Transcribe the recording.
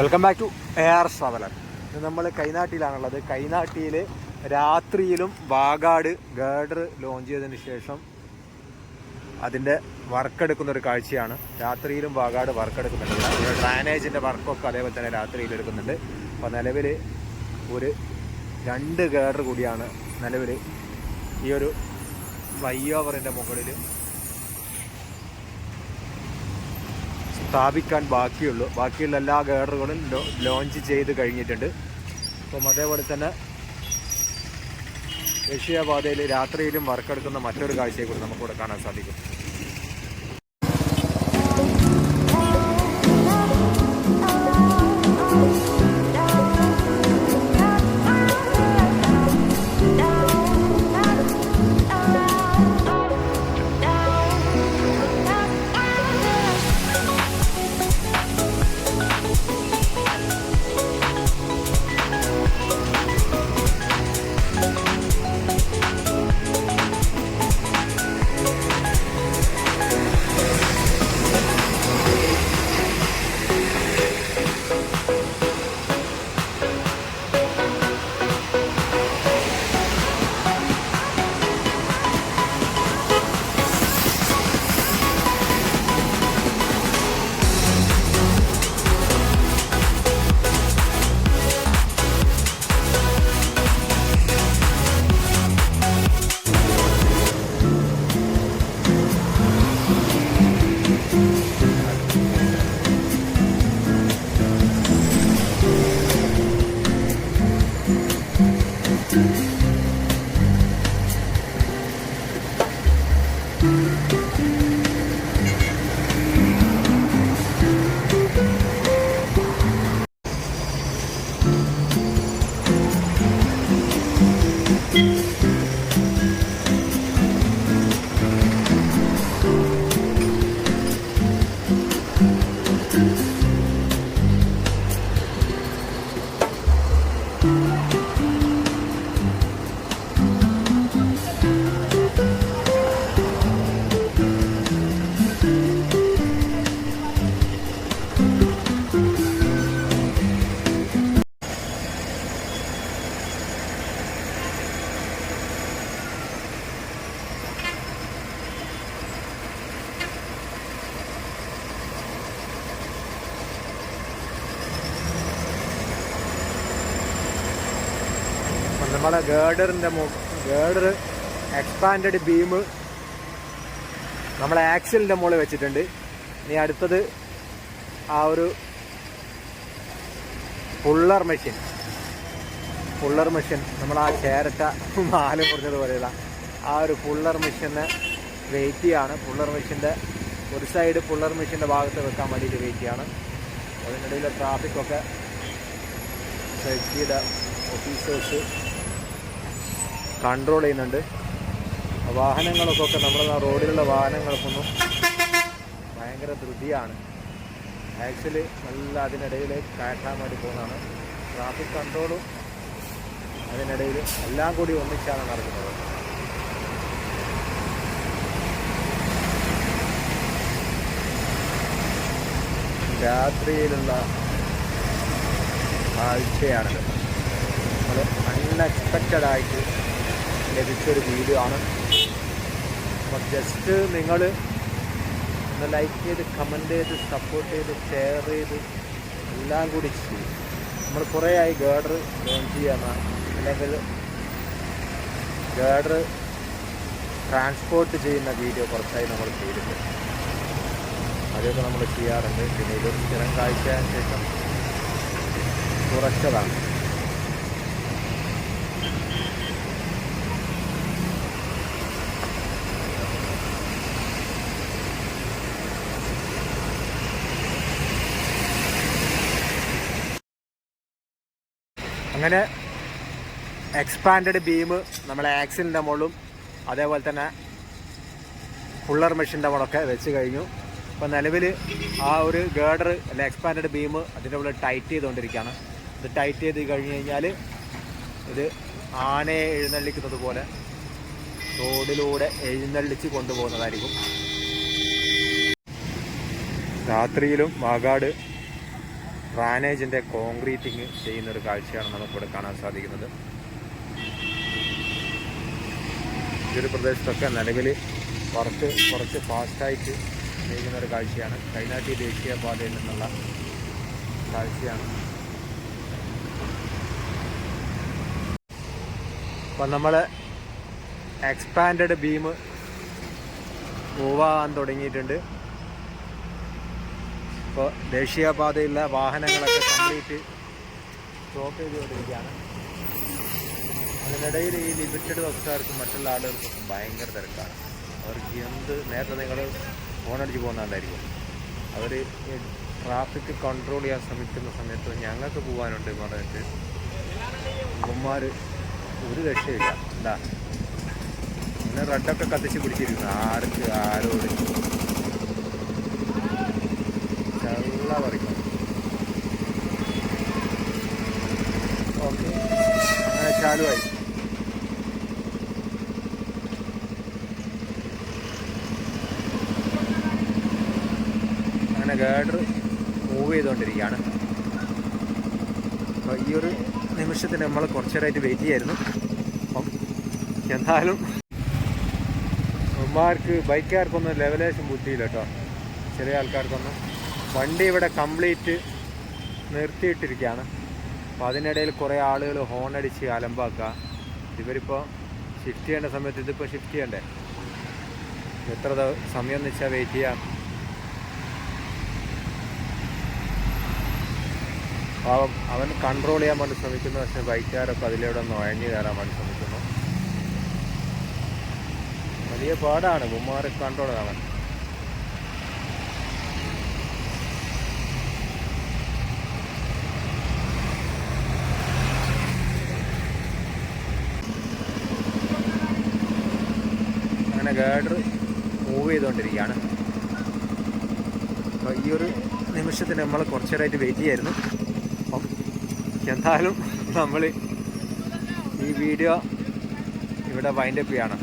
Welcome back to air traveller ഇത് നമ്മൾ കൈനാട്ടിയിലാണുള്ളത്. കൈനാട്ടിയിൽ രാത്രിയിലും വാഗാട് ഗേഡർ ലോഞ്ച് ചെയ്തതിന് ശേഷം അതിന്റെ വർക്കെടുക്കുന്ന ഒരു കാഴ്ചയാണ്. രാത്രിയിലും വാഗാട് വർക്കെടുക്കുന്നുണ്ട്. ഡ്രാനേജിന്റെ വർക്കൊക്കെ അതേപോലെ തന്നെ രാത്രിയിൽ എടുക്കുന്നുണ്ട്. അപ്പോൾ നിലവിൽ ഒരു രണ്ട് ഗേഡർ കൂടിയാണ് നിലവിൽ ഈ ഒരു ഫ്ലൈ ഓവറിന്റെ മുകളിൽ സ്ഥാപിക്കാൻ ബാക്കിയുള്ളൂ. ബാക്കിയുള്ള എല്ലാ ഗേഡറുകളും ലോഞ്ച് ചെയ്ത് കഴിഞ്ഞിട്ടുണ്ട്. അപ്പം അതേപോലെ തന്നെ ദേശീയപാതയിൽ രാത്രിയിലും വർക്കെടുക്കുന്ന മറ്റൊരു കാഴ്ചയെക്കുറിച്ച് നമുക്കിവിടെ കാണാൻ സാധിക്കും. അപ്പം നമ്മളെ ഗേഡറിന്റെ ഗേഡർ എക്സ്പാൻഡ് ബീം നമ്മളെ ആക്സിലിന്റെ മുകളിൽ വെച്ചിട്ടുണ്ട്. ഇനി അടുത്തത് ആ ഒരു പുള്ളർ മെഷീൻ പുള്ളർ മെഷീൻ നമ്മൾ ആ ചേരട്ട മാല മുറിഞ്ഞതുപോലെയുള്ള ആ ഒരു പുള്ളർ മെഷീന് വെയിറ്റ് ചെയ്യാണ്. പുള്ളർ മെഷീന്റെ ഒരു സൈഡ് പുള്ളർ മെഷീന്റെ ഭാഗത്ത് വെക്കാൻ വേണ്ടിയിട്ട് വെയിറ്റ് ചെയ്യാണ്. അതിനിടയിൽ ട്രാഫിക്കൊക്കെ സൈറ്റിയുടെ ഓഫീസേഴ്സ് കൺട്രോൾ ചെയ്യുന്നുണ്ട്. വാഹനങ്ങൾക്കൊക്കെ നമ്മുടെ റോഡിലുള്ള വാഹനങ്ങൾക്കൊന്നും ഭയങ്കര ധൃതിയാണ്. ആക്ച്വലി നല്ല അതിനിടയിൽ കയറ്റാൻ വേണ്ടി പോകുന്നതാണ്. ട്രാഫിക് കൺട്രോളും അതിനിടയിൽ എല്ലാം കൂടി ഒന്നിച്ചാണ് നടക്കുന്നത്. രാത്രിയിലുള്ള കാഴ്ചയാണിത് നമ്മൾ അൺഎക്സ്പെക്റ്റഡ് ആയിട്ട് ലഭിച്ചൊരു വീഡിയോ ആണ് അപ്പോൾ ജസ്റ്റ് നിങ്ങൾ ഒന്ന് ലൈക്ക് ചെയ്ത് കമന്റ് ചെയ്ത് സപ്പോർട്ട് ചെയ്ത് ഷെയർ ചെയ്ത് എല്ലാം കൂടി ചെയ്യും. നമ്മൾ കുറേ ആയി ഗേഡർ ലോഞ്ച് ചെയ്യാമെന്നാണ് അല്ലെങ്കിൽ ഗേഡർ ട്രാൻസ്പോർട്ട് ചെയ്യുന്ന വീഡിയോ കുറച്ചായി നമ്മൾ ചെയ്തിട്ടുണ്ട്. അതൊക്കെ നമ്മൾ ചെയ്യാറുണ്ട്. പിന്നെ ഇത് സ്ഥിരം കാഴ്ചയതിനു ശേഷം കുറച്ചതാണ്. അങ്ങനെ എക്സ്പാൻഡഡ് ബീം നമ്മളെ ആക്സിലിന്റെ മുകളിലും അതേപോലെ തന്നെ ഫുള്ളർ മെഷീന്റെ മുകളൊക്കെ വെച്ച് കഴിഞ്ഞു. അപ്പോൾ നിലവിൽ ആ ഒരു ഗേഡർ അല്ലെ എക്സ്പാൻഡഡ് ബീം അതിന്റെ ഉള്ളിൽ ടൈറ്റ് ചെയ്തുകൊണ്ടിരിക്കുകയാണ്. ഇത് ടൈറ്റ് ചെയ്ത് കഴിഞ്ഞ് കഴിഞ്ഞാൽ ഇത് ആനയെ എഴുന്നള്ളിക്കുന്നത് പോലെ റോഡിലൂടെ എഴുന്നള്ളിച്ച് കൊണ്ടുപോകുന്നതായിരിക്കും. രാത്രിയിലും വാഗാട് ഡ്രാനേജിന്റെ കോൺക്രീറ്റിങ് ചെയ്യുന്ന ഒരു കാഴ്ചയാണ് നമുക്കിവിടെ കാണാൻ സാധിക്കുന്നത്. ഈ ഒരു പ്രദേശത്തൊക്കെ നിലവിൽ വർക്ക് കുറച്ച് ഫാസ്റ്റായിട്ട് ചെയ്യുന്ന ഒരു കാഴ്ചയാണ്. കൈനാട്ടി ദേശീയപാതയിൽ നിന്നുള്ള കാഴ്ചയാണ്. അപ്പം നമ്മൾ എക്സ്പാൻഡ് ബീം മൂവ് ആകാൻ തുടങ്ങിയിട്ടുണ്ട്. ഇപ്പോൾ ദേശീയപാതയിലുള്ള വാഹനങ്ങളൊക്കെ കംപ്ലീറ്റ് സ്റ്റോപ്പ് ചെയ്തുകൊണ്ടിരിക്കുകയാണ്. അതിനിടയിൽ ഈ ലിമിറ്റഡ് ബസ്സുകാർക്കും മറ്റുള്ള ആളുകൾക്കും ഭയങ്കര തിരക്കാണ്. അവർക്ക് എന്ത് നേരത്തെ നിങ്ങൾ ഫോണടിച്ച് പോകുന്നുണ്ടായിരിക്കും അവർ ട്രാഫിക് കൺട്രോൾ ചെയ്യാൻ ശ്രമിക്കുന്ന സമയത്ത് ഞങ്ങൾക്ക് പോകാനുണ്ട് എന്ന് പറഞ്ഞിട്ട് ഇവന്മാർ ഒരു രക്ഷയില്ല. എന്താ? പിന്നെ റെഡൊക്കെ കത്തിച്ച് പിടിച്ചിരിക്കുന്നു. ആർക്ക് ആരോട് പറിക്കും ഓക്കെ. അങ്ങനെ ചാലുവായി. അങ്ങനെ ഗേഡർ മൂവ് ചെയ്തുകൊണ്ടിരിക്കുകയാണ് അപ്പോൾ ഈ ഒരു നിമിഷത്തിന് നമ്മൾ കുറച്ചു നേരമായിട്ട് വെയിറ്റ് ചെയ്യായിരുന്നു. അപ്പം എന്നാലും ഉമ്മാർക്ക് ബൈക്കുകാർക്കൊന്നും ലെവലേഷൻ ബുദ്ധിയില്ല കേട്ടോ. ചെറിയ ആൾക്കാർക്കൊന്നും. വണ്ടി ഇവിടെ കംപ്ലീറ്റ് നിർത്തിയിട്ടിരിക്കുകയാണ്. അപ്പോൾ അതിനിടയിൽ കുറേ ആളുകൾ ഹോൺ അടിച്ച് അലമ്പാക്കുക. ഇവരിപ്പോൾ ഷിഫ്റ്റ് ചെയ്യേണ്ട സമയത്ത് ഇതിപ്പോൾ ഷിഫ്റ്റ് ചെയ്യണ്ടേ? എത്ര സമയം എന്ന് വെച്ചാൽ വെയിറ്റ് ചെയ്യാം? പാവം അവൻ കൺട്രോൾ ചെയ്യാൻ വേണ്ടി ശ്രമിക്കുന്നു. പക്ഷേ ബൈക്കുകാരൊക്കെ അതിലൂടെ ഒന്ന് ഒഴഞ്ഞു കയറാൻ വേണ്ടി ശ്രമിക്കുന്നു. വലിയ പാടാണ്. കുമാറി കൺട്രോൾ ചെയ്യാൻ അങ്ങനെ ഗേഡർ മൂവ് ചെയ്തുകൊണ്ടിരിക്കുകയാണ്. അപ്പോൾ ഈ ഒരു നിമിഷത്തിന് നമ്മൾ കുറച്ച് നേരമായിട്ട് വെയിറ്റ് ചെയ്യായിരുന്നു. അപ്പം എന്തായാലും നമ്മൾ ഈ വീഡിയോ ഇവിടെ വൈൻഡപ്പ് ചെയ്യാണ്.